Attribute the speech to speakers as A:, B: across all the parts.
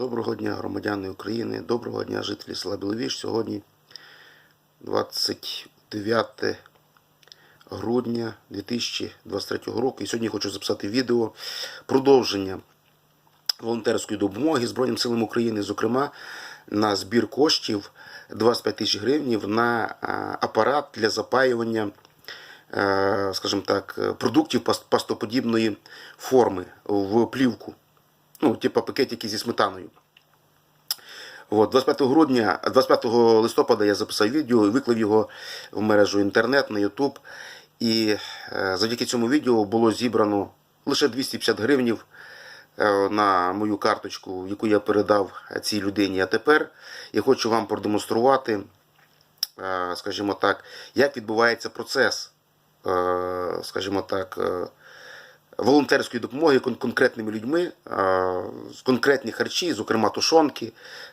A: Доброго дня, громадяни України, доброго дня, жителі села Біловіж. Сьогодні 29 грудня 2023 року. І сьогодні хочу записати відео продовження волонтерської допомоги Збройним силам України, зокрема на збір коштів 25 тисяч гривень на апарат для запаювання, е, скажімо так, продуктів пастоподібної форми в плівку. Ну, типу пакетики зі сметаною. От, 25 грудня, 25 листопада я записав відео і виклав його в мережу інтернет на YouTube. І е, завдяки цьому відео було зібрано лише 250 гривнів е, на мою карточку, яку я передав цій людині. А тепер я хочу вам продемонструвати, е, скажімо так, як відбувається процес, скажімо так, волонтерської допомоги конкретними людьми, е, конкретні харчі, зокрема тушонки,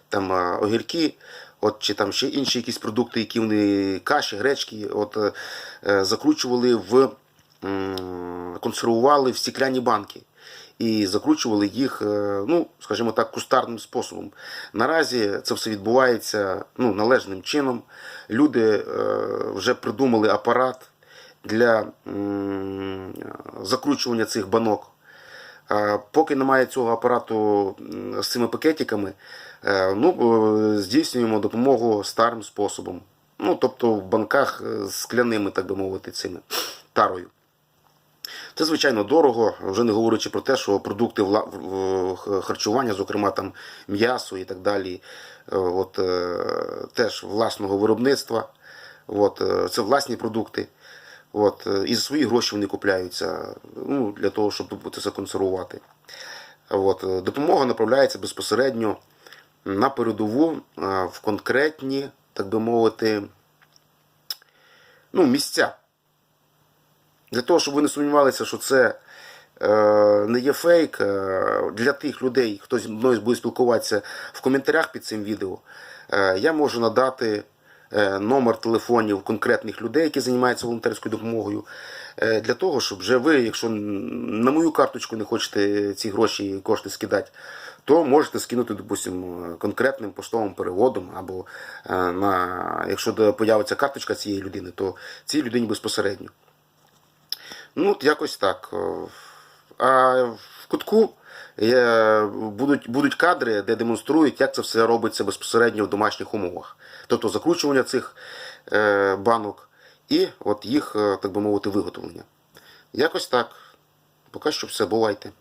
A: там е, огірки, от чи там ще інші якісь продукти, які вони каші, гречки, от е, закручували в консервували в стекляні банки. І закручували їх, ну, скажімо так, кустарним способом. Наразі це все відбувається ну, належним чином. Люди вже придумали апарат для закручування цих банок. Е, Поки немає цього апарату з цими пакетиками, е, ну, е, здійснюємо допомогу старим способом. Ну, тобто в банках е, з скляними, так би мовити, цими тарою. Це звичайно дорого, вже не говорячи про те, що продукти харчування, зокрема там м'ясо і так далі, е, от, е, теж власного виробництва. От, е, це власні продукти. От, е, і за свої гроші вони купляються ну, для того, щоб це консервувати. От, е, допомога направляється безпосередньо на передову е, в конкретні, так би мовити, ну, місця. Для того, щоб ви не сумнівалися, що це е, не є фейк, для тих людей, хто зі мною буде спілкуватися в коментарях під цим відео, е, я можу надати номер телефонів конкретних людей, які займаються волонтерською допомогою, е, для того, щоб вже ви, якщо на мою карточку не хочете ці гроші і кошти скидати, то можете скинути, допустимо, конкретним поштовим переводом, або е, на, якщо появиться карточка цієї людини, то цій людині безпосередньо. Ну, якось так. А кутку е, будуть, будуть кадри, де демонструють, як це все робиться безпосередньо в домашніх умовах. Тобто закручування цих е, банок і от їх, е, так би мовити, виготовлення. Якось так. Поки що все, бувайте.